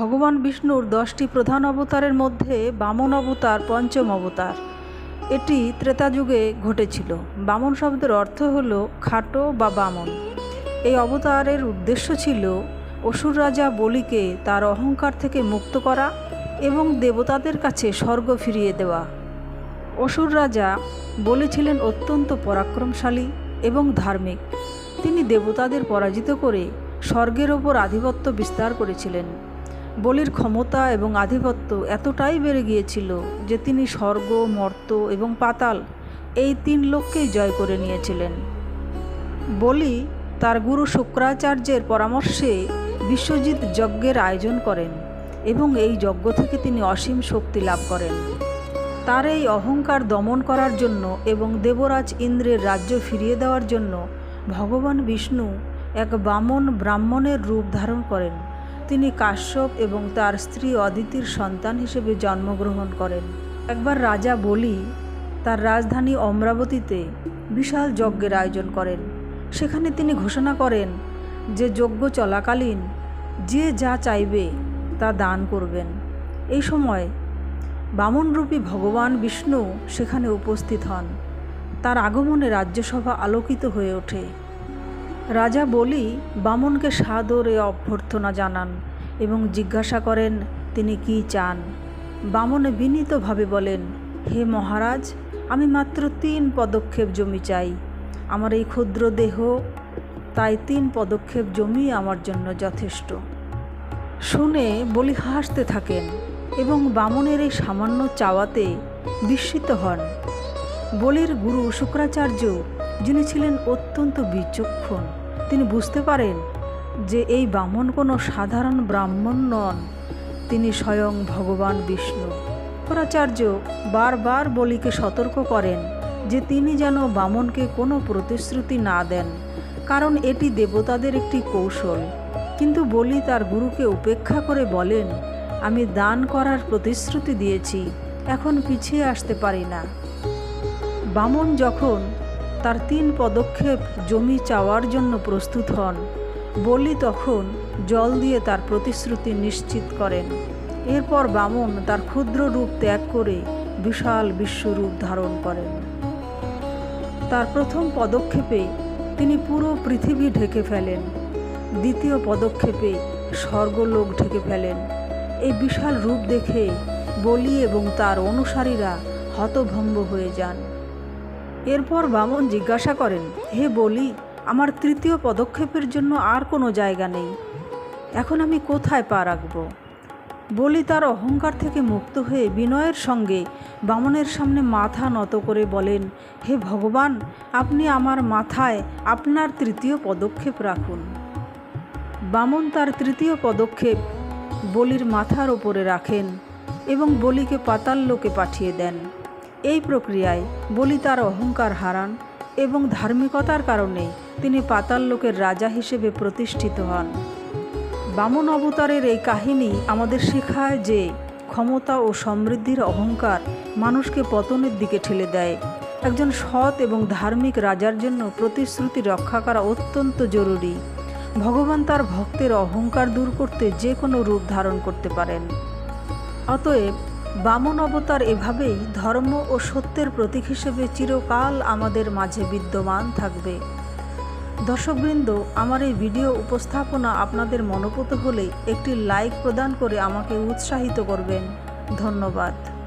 ভগবান বিষ্ণুর দশটি প্রধান অবতারের মধ্যে বামন অবতার, পঞ্চম অবতার। এটি ত্রেতা যুগে ঘটেছিল। বামন শব্দের অর্থ হল খাটো বা বামন। এই অবতারের উদ্দেশ্য ছিল অসুর রাজা বলিকে তার অহংকার থেকে মুক্ত করা এবং দেবতাদের কাছে স্বর্গ ফিরিয়ে দেওয়া। অসুর রাজা বলেছিলেন অত্যন্ত পরাক্রমশালী এবং ধার্মিক। তিনি দেবতাদের পরাজিত করে স্বর্গের ওপর আধিপত্য বিস্তার করেছিলেন। বলির ক্ষমতা এবং আধিপত্য এতটাই বেড়ে গিয়েছিল যে তিনি স্বর্গ, মর্ত এবং পাতাল এই তিন লোককেই জয় করে নিয়েছিলেন। বলি তার গুরু শুক্রাচার্যের পরামর্শে বিশ্বজিৎ যজ্ঞের আয়োজন করেন এবং এই যজ্ঞ থেকে তিনি অসীম শক্তি লাভ করেন। তার এই অহংকার দমন করার জন্য এবং দেবরাজ ইন্দ্রের রাজ্য ফিরিয়ে দেওয়ার জন্য ভগবান বিষ্ণু এক বামন ব্রাহ্মণের রূপ ধারণ করেন তিনি কাশ্যপ এবং তার স্ত্রী অদিতির সন্তান হিসেবে জন্মগ্রহণ করেন। একবার রাজা বলি তার রাজধানী অমরাবতীতে বিশাল যজ্ঞের আয়োজন করেন। সেখানে তিনি ঘোষণা করেন যে যজ্ঞ চলাকালীন যে যা চাইবে তা দান করবেন। এই সময় বামনরূপী ভগবান বিষ্ণু সেখানে উপস্থিত হন। তার আগমনে রাজ্যসভা আলোকিত হয়ে ওঠে। রাজা বলি বামনকে সাদরে অভ্যর্থনা জানান। এবং জিজ্ঞাসা করেন, তিনি কি চান? বামনে বিনীতভাবে বলেন, হে মহারাজ, আমি মাত্র তিন পদক্ষেপ জমি চাই। আমার এই ক্ষুদ্র দেহ, তাই তিন পদক্ষেপ জমি আমার জন্য যথেষ্ট। শুনে বলি হাসতে থাকেন এবং বামনের এই সামান্য চাওয়াতে বিস্মিত হন। বলির গুরু শুক্রাচার্য, যিনি ছিলেন অত্যন্ত বিচক্ষণ, তিনি বুঝতে পারেন যে এই বামন কোনো সাধারণ ব্রাহ্মণ নন, তিনি স্বয়ং ভগবান বিষ্ণু। শুক্রাচার্য বারবার বলিকে সতর্ক করেন যে তিনি যেন বামনকে কোনো প্রতিশ্রুতি না দেন, কারণ এটি দেবতাদের একটি কৌশল। কিন্তু বলি তার গুরুকে উপেক্ষা করে বলেন, আমি দান করার প্রতিশ্রুতি দিয়েছি, এখন পিছিয়ে আসতে পারি না। বামন যখন তার তিন পদক্ষেপ জমি চাওয়ার জন্য প্রস্তুত হন বলি তখন জল দিয়ে তার প্রতিশ্রুতি নিশ্চিত করেন। এরপর বামন তার ক্ষুদ্র রূপ ত্যাগ করে বিশাল বিশ্বরূপ ধারণ করেন। তার প্রথম পদক্ষেপে তিনি পুরো পৃথিবী ঢেকে ফেলেন। দ্বিতীয় পদক্ষেপে স্বর্গলোক ঢেকে ফেলেন। এই বিশাল রূপ দেখে বলি এবং তার অনুসারীরা হতভম্ব হয়ে যান। এরপর বামন জিজ্ঞাসা করেন, হে বলি আমার তৃতীয় পদক্ষেপের জন্য আর কোনো জায়গা নেই। এখন আমি কোথায় পা রাখব? বলি তার অহংকার থেকে মুক্ত হয়ে বিনয়ের সঙ্গে বামনের সামনে মাথা নত করে বলেন, হে ভগবান, আপনি আমার মাথায় আপনার তৃতীয় পদক্ষেপ রাখুন। বামন তার তৃতীয় পদক্ষেপ বলির মাথার ওপরে রাখেন এবং বলিকে পাতাল লোকে পাঠিয়ে দেন। এই প্রক্রিয়ায় বলি তার অহংকার হারান এবং ধার্মিকতার কারণে তিনি পাতাল লোকের রাজা হিসেবে প্রতিষ্ঠিত হন। বামন অবতারের এই কাহিনী আমাদের শেখায় যে ক্ষমতা ও সমৃদ্ধির অহংকার মানুষকে পতনের দিকে ঠেলে দেয়। একজন সৎ এবং ধার্মিক রাজার জন্য প্রতিশ্রুতি রক্ষা করা অত্যন্ত জরুরি। ভগবান তার ভক্তের অহংকার দূর করতে যে কোনো রূপ ধারণ করতে পারেন। অতএব বামন অবতার এভাবেই ধর্ম ও সত্যের প্রতীক হিসেবে চিরকাল আমাদের মাঝে বিদ্যমান থাকবে। দর্শকবৃন্দ, আমার এই ভিডিও উপস্থাপনা আপনাদের মনোপত হলে একটি লাইক প্রদান করে আমাকে উৎসাহিত করবেন। ধন্যবাদ।